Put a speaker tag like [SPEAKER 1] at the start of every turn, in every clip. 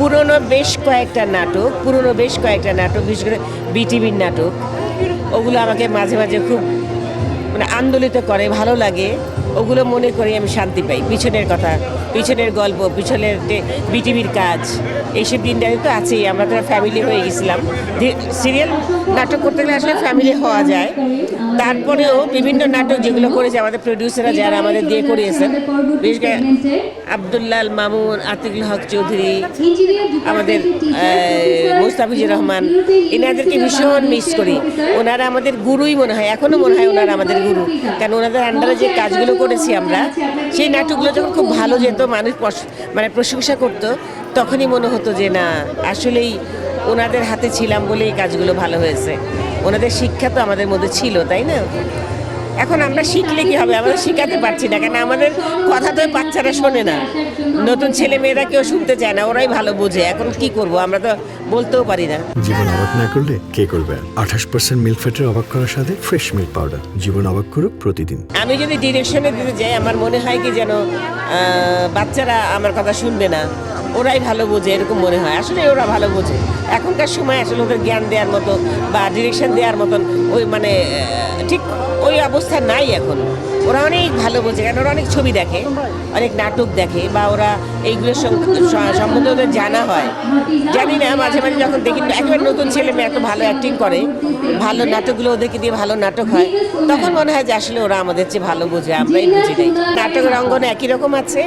[SPEAKER 1] পুরনো বেশ কয়েকটা নাটক, পুরনো বেশ কয়েকটা নাটক, বিশেষ করে বিটিভির নাটক। ওগুলো আমাকে মাঝে মাঝে খুব মানে আন্দোলিত করে, ভালো লাগে, ওগুলো মনে করি আমি শান্তি পাই। পিছনের কথা, পিছনের গল্প, পিছনের বিটিভির কাজ, এইসব দিনটাতে তো আছেই, আমরা তো ফ্যামিলি হয়ে গেছিলাম। সিরিয়াল নাটক করতে গেলে আসলে ফ্যামিলি হওয়া যায়। তারপরেও বিভিন্ন নাটক যেগুলো করেছে, আমাদের প্রডিউসাররা যারা আমাদের দিয়ে করিয়েছেন, বিশেষ আবদুল্লাল মামুন, আতিকুল হক চৌধুরী, আমাদের মুস্তাফিজুর রহমান, এনাদেরকে ভীষণ মিস করি। ওনারা আমাদের গুরুই মনে হয় এখনও মনে হয় ওনারা আমাদের গুরু কারণ ওনাদের আন্ডারে যে কাজগুলো করেছি আমরা, সেই নাটকগুলো যখন খুব ভালো যেত, মানুষ মানে প্রশংসা করত, তখনই মনে হতো যে না, আসলেই ওনাদের হাতে ছিলাম বলে এই কাজগুলো ভালো হয়েছে। ওনাদের শিক্ষা তো আমাদের মধ্যে ছিল, তাই না? এখন আমরা শিখলে কি হবে? আমরা শিখাতে পারছি না কেন আমাদের কথা তো বাচ্চারা শোনে না। নতুন ছেলে মেয়েরা কেউ শুনতে চায় না ওরাই ভালো বোঝে। এখন কি করব? আমরা তো বলতেও পারি না।
[SPEAKER 2] জীবন অবাক না করলে কে করবে? আঠাশ পার্সেন্ট মিল্ক ফ্যাটের অবাক করার সাথে ফ্রেশ মিল্ক পাউডার। জীবন অবাক করুক প্রতিদিন।
[SPEAKER 1] আমি যদি ডিরেকশনে দিতে যাই আমার মনে হয় কি যেন বাচ্চারা আমার কথা শুনবে না। ওরাই ভালো বোঝে, এরকম মনে হয়। আসলে ওরা ভালো বোঝে। এখনকার সময় আসলে ওদের জ্ঞান দেওয়ার মতো বা ডিরেকশন দেওয়ার মতন ওই মানে ঠিক ওই অবস্থা নাই এখন। ওরা অনেক ভালো বোঝে, কারণ ওরা অনেক ছবি দেখে, অনেক নাটক দেখে, বা ওরা এইগুলোর সম্বন্ধে ওদের জানা হয়। জানি না, মাঝে মাঝে যখন দেখি একেবারে নতুন ছেলে মেয়ে এত ভালো অ্যাক্টিং করে, ভালো নাটকগুলো ওদেরকে দিয়ে ভালো নাটক হয়, তখন মনে হয় যে আসলে ওরা আমাদের চেয়ে ভালো বোঝে, আমরাই বুঝি নাই। নাটকের অঙ্গনে একই রকম আছে,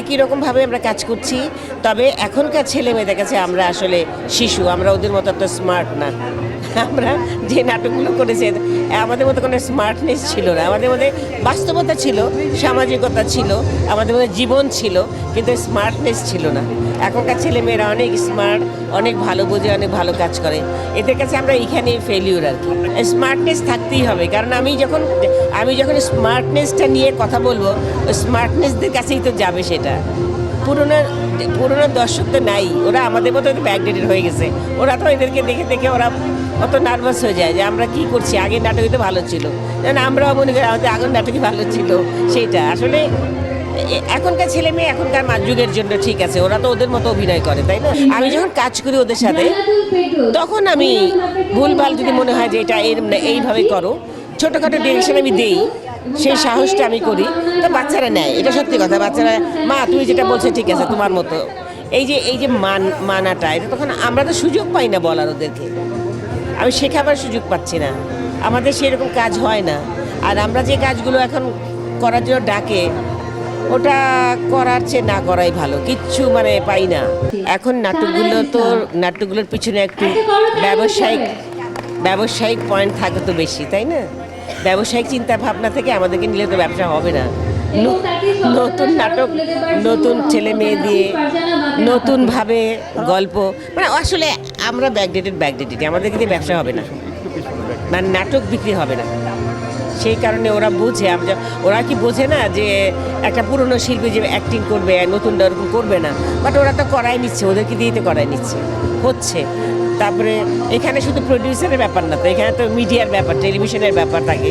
[SPEAKER 1] একই রকমভাবে আমরা কাজ করছি, তবে এখনকার ছেলে মেয়েদের কাছে আমরা আসলে শিশু, আমরা ওদের মতো এত স্মার্ট না। আমরা যে নাটকগুলো করেছি, আমাদের মধ্যে কোনো স্মার্টনেস ছিল না। আমাদের মধ্যে বাস্তবতা ছিল, সামাজিকতা ছিল, আমাদের মধ্যে জীবন ছিল, কিন্তু স্মার্টনেস ছিল না। এখনকার ছেলে মেয়েরা অনেক স্মার্ট অনেক ভালো বোঝে, অনেক ভালো কাজ করে। এদের কাছে আমরা এইখানেই ফেলিউর আর কি। স্মার্টনেস থাকতেই হবে, কারণ আমি যখন আমি যখন স্মার্টনেসটা নিয়ে কথা বলব স্মার্টনেসদের কাছেই তো যাবে সেটা। পুরোনো পুরোনো দর্শক তো নাই। ওরা আমাদের মতো ব্যাকডেটেড হয়ে গেছে। ওরা তো এদেরকে দেখে দেখে ওরা অত নার্ভাস হয়ে যায় যে আমরা কি করছি? আগের নাটকই তো ভালো ছিল। যেন আমরাও মনে করি আমাদের আগের নাটকই ভালো ছিল। সেইটা। আসলে এখনকার ছেলে মেয়ে এখনকার যুগের জন্য ঠিক আছে। ওরা তো ওদের মতো অভিনয় করে, তাই না? আমি যখন কাজ করি ওদের সাথে, তখন আমি ভুলভাল যদি মনে হয় যে এটা এর এইভাবে করো। ছোটোখাটো ডিরেকশন আমি দেই। সেই সাহসটা আমি করি। তো বাচ্চারা নেয় এটা সত্যি কথা। বাচ্চারা মা তুমি যেটা বলছো ঠিক আছে তোমার মতো। এই যে এই যে মান মানাটা এটা তখন আমরা তো সুযোগ পাই না বলার ওদেরকে। আমি শেখাবার সুযোগ পাচ্ছি না। আমাদের সেরকম কাজ হয় না। আর আমরা যে কাজগুলো এখন করার জন্য ডাকে ওটা করার চেয়ে না করাই ভালো। কিচ্ছু মানে পাই না। এখন নাটকগুলো তো নাটকগুলোর পিছনে একটু ব্যবসায়িক ব্যবসায়িক পয়েন্ট থাকে তো বেশি তাই না? ব্যবসায়িক চিন্তা ভাবনা থেকে আমাদেরকে নিলে তো ব্যবসা হবে না। নতুন নাটক, নতুন ছেলে মেয়ে দিয়ে, নতুনভাবে গল্প মানে আসলে আমরা ব্যাকডেটেড ব্যাকডেটেড আমাদেরকে দিয়ে ব্যবসা হবে না। মানে নাটক বিক্রি হবে না। সেই কারণে ওরা বোঝে আমরা ওরা কি বোঝে না যে একটা পুরনো শিল্পী যে অ্যাক্টিং করবে, নতুন ওরকম করবে না। বাট ওরা তো করাই নিচ্ছে, ওদেরকে দিয়েই তো করাই নিচ্ছে। হচ্ছে। তারপরে এখানে শুধু প্রডিউসারের ব্যাপার না তো এখানে তো মিডিয়ার ব্যাপার টেলিভিশনের ব্যাপার থাকে।